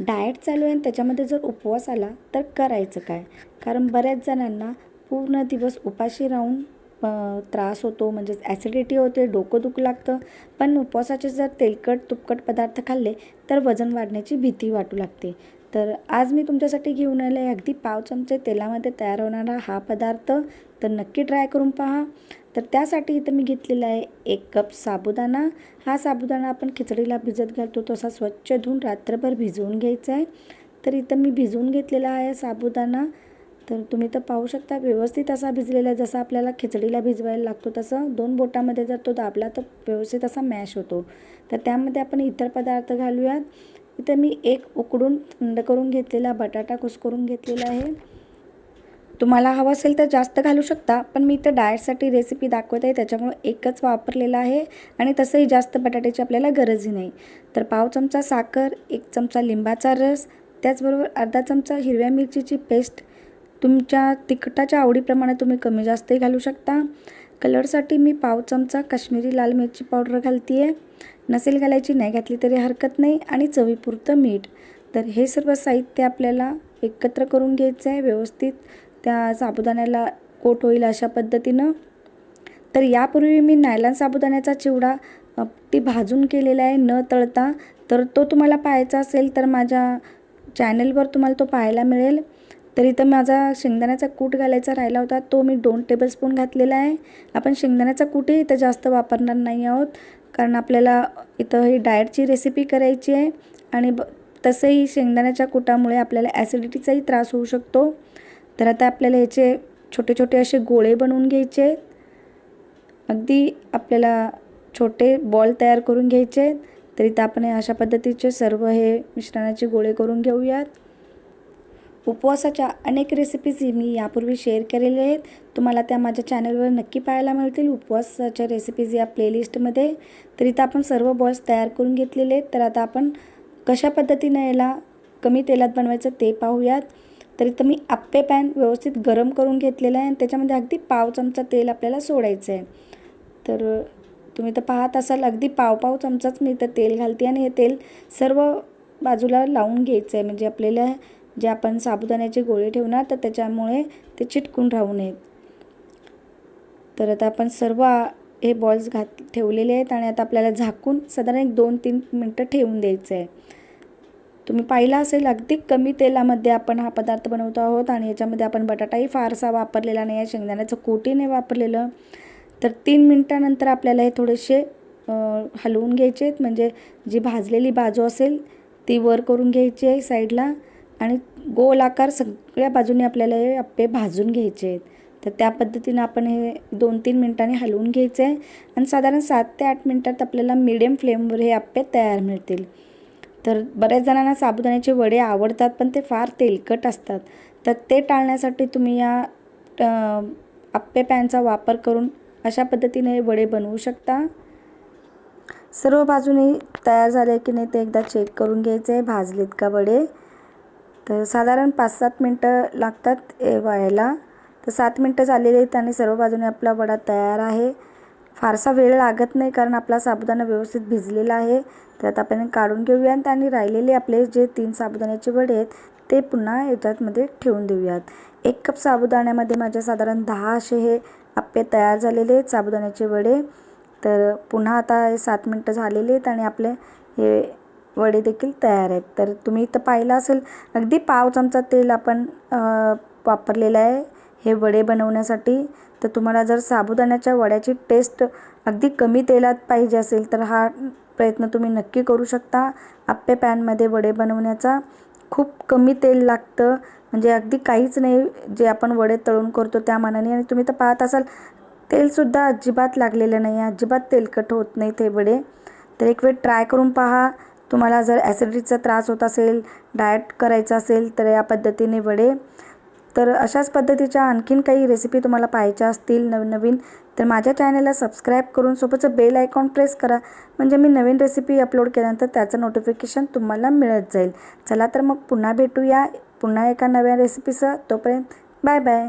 Diet चालू आहे आणि त्याच्यामध्ये जर उपवास आला तर करायचं काय? कारण बऱ्याच जणांना पूर्ण दिवस उपाशी राहून त्रास होतो म्हणजेच ॲसिडिटी होते डोकं दुखू लागतं. पण उपवासाचे जर तेलकट तुपकट पदार्थ खाल्ले तर वजन वाढण्याची भीती वाटू लागते. तर आज मी तुमच्यासाठी घेऊन आले आहे अगदी पाव चमचे तेलामध्ये तयार होणारा हा पदार्थ. तर नक्की ट्राय करून पहा. तर त्यासाठी इथं मी घेतलेला आहे एक कप साबुदाणा. हा साबुदाणा आपण खिचडीला भिजत घालतो तसा स्वच्छ धुवून रात्रभर भिजवून घ्यायचा आहे. तर इथं मी भिजवून घेतलेला आहे साबुदाणा. तर तुम्ही तर पाहू शकता व्यवस्थित असा भिजलेला आहे. जसा आपल्याला खिचडीला भिजवायला लागतो तसं दोन बोटामध्ये जर तो दाबला तर व्यवस्थित असा मॅश होतो. तर त्यामध्ये आपण इतर पदार्थ घालूयात. इथं मी एक उकडून थंड करून घेतलेला बटाटा कुस्करून घेतलेला आहे. तुम्हाला हवं असेल तर जास्त घालू शकता पण मी इथं डाएटसाठी रेसिपी दाखवत आहे त्याच्यामुळे एकच वापरलेला आहे आणि तसंही जास्त बटाट्याची आपल्याला गरजही नाही. तर पाव चमचा साखर एक चमचा लिंबाचा रस त्याचबरोबर अर्धा चमचा हिरव्या मिरचीची पेस्ट. तुमच्या तिखटाच्या आवडीप्रमाणे तुम्ही कमी जास्तही घालू शकता. कलरसाठी मी पाव चमचा काश्मीरी लाल मिरची पावडर घालते आहे नसेल घालायची नाही घातली तरी हरकत नाही आणि चवीपुरतं मीठ. तर हे सर्व साहित्य आपल्याला एकत्र करून घ्यायचं आहे व्यवस्थित. त्या साबुदाण्याला कोट होईल अशा पद्धतीनं. तर यापूर्वी मी नायलॉन साबुदाण्याचा चिवडा ती भाजून केलेला आहे न तळता. तर तो तुम्हाला पाहायचा असेल तर माझ्या चॅनलवर तुम्हाला तो पाहायला मिळेल. तर इथं माझा शेंगदाण्याचा कूट घालायचा राहिला होता. तो मी दोन टेबलस्पून घातलेला आहे. आपण शेंगदाण्याचा कूटही इथं जास्त वापरणार नाही आहोत. कारण आपल्याला इथं ही डाएटची रेसिपी करायची आहे. आणि ब तसंही शेंगदाण्याच्या कुटामुळे आपल्याला ॲसिडिटीचाही त्रास होऊ शकतो. तर आता आपल्याला ह्याचे छोटे छोटे असे गोळे बनवून घ्यायचे आहेत. अगदी आपल्याला छोटे बॉल तयार करून घ्यायचे आहेत. तर इथं आपण हे अशा पद्धतीचे सर्व हे मिश्रणाचे गोळे करून घेऊयात. उपवासाच्या अनेक रेसिपीज मी यापूर्वी शेअर केलेल्या आहेत. तुम्हाला त्या माझ्या चॅनलवर नक्की पाहायला मिळतील. उपवासाच्या रेसिपीज या प्लेलिस्टमध्ये तर इथं आपण सर्व बॉल्स तयार करून घेतलेले आहेत. तर आता आपण कशा पद्धतीनं याला कमी तेलात बनवायचं ते पाहूयात. तर इथं मी आप्पे पॅन व्यवस्थित गरम करून घेतलेलं आहे आणि त्याच्यामध्ये अगदी पाव चमचा तेल आपल्याला सोडायचं आहे तर तुम्ही तर पाहत असाल अगदी पाव पाव चमचाच मी इथं तेल घालते आणि हे तेल सर्व बाजूला लावून घ्यायचं आहे म्हणजे आपल्याला जे आपण साबुदाण्याचे गोळे ठेवणार तर त्याच्यामुळे ते चिटकून राहू नयेत. तर आता आपण सर्व हे बॉल्स घात ठेवलेले आहेत आणि आता आपल्याला झाकून साधारण एक दोन तीन मिनटं ठेवून द्यायचं आहे. तुम्ही पाहिलं असेल अगदी कमी तेलामध्ये आपण हा पदार्थ बनवतो आहोत आणि याच्यामध्ये आपण बटाटाही फारसा वापरलेला नाही आहे शेंगदाण्याचं कोटी नाही वापरलेलं. तर तीन मिनटानंतर आपल्याला हे थोडेसे हलवून घ्यायचे आहेत. म्हणजे जी भाजलेली बाजू असेल ती वर करून घ्यायची आहे साईडला. आणि गोल आकार सगळ्या बाजूने आपल्याला हे अप्पे भाजून घ्यायचे आहेत. तर त्या पद्धतीनं आपण हे दोन तीन मिनटांनी हलवून घ्यायचं आहे आणि साधारण सात ते आठ मिनटात आपल्याला मिडियम फ्लेमवर हे अप्पे तयार मिळतील. तर बऱ्याच जणांना साबुदाण्याचे वडे आवडतात पण ते फार तेलकट असतात. तर ते टाळण्यासाठी तुम्ही या आप्पे पॅनचा वापर करून अशा पद्धतीने हे वडे बनवू शकता. सर्व बाजूने तयार झाले की नाही ते एकदा चेक करून घ्यायचे आहे. भाजलेत का वडे? तर साधारण पाच सात मिनटं लागतात हे व्हायला तर सात मिनटं झालेली आहेत आणि सर्व बाजूने आपला वडा तयार आहे. फारसा वेळ लागत नाही कारण आपला साबुदाणा व्यवस्थित भिजलेला आहे. तर आता आपण काढून घेऊयात आणि राहिलेले आपले जे तीन साबुदाण्याचे वडे आहेत ते पुन्हा याच्यातमध्ये ठेवून देऊयात. एक कप साबुदाण्यामध्ये माझ्या साधारण दहा असे हे आप्पे तयार झालेले आहेत साबुदाण्याचे वडे. तर पुन्हा आता हे सात मिनटं झालेले आहेत आणि आपले हे वडे देखील तयार आहेत. तर तुम्ही इथं पाहिलं असेल अगदी पाव चमचा तेल आपण वापरलेलं आहे. हे वडे बनवण्यासाठी. तर तुम्हाला जर साबुदाण्याच्या वड्याची टेस्ट अगदी कमी तेलात पाहिजे असेल तर हा प्रयत्न तुम्ही नक्की करू शकता. आप्पे पॅनमध्ये वडे बनवण्याचा खूप कमी तेल लागतं. म्हणजे अगदी काहीच नाही जे आपण वडे तळून करतो त्या मानाने. आणि तुम्ही तर पाहत असाल तेलसुद्धा अजिबात लागलेलं नाही आहे. अजिबात तेलकट होत नाही ते वडे. तर एक वेळ ट्राय करून पहा. तुम्हाला जर ॲसिडिटीचा त्रास होत असेल डाएट करायचं असेल तर या पद्धतीने वडे. तर अशाच पद्धतीच्या आणखीन काही रेसिपी तुम्हाला पाहायच्या असतील नवीन नवीन तर माझ्या चॅनलला सबस्क्राईब करून सोबतचं बेल आयकॉन प्रेस करा. म्हणजे मी नवीन रेसिपी अपलोड केल्यानंतर त्याचं नोटिफिकेशन तुम्हाला मिळत जाईल. चला तर मग पुन्हा भेटूया पुन्हा एका नव्या रेसिपीसह तोपर्यंत बाय बाय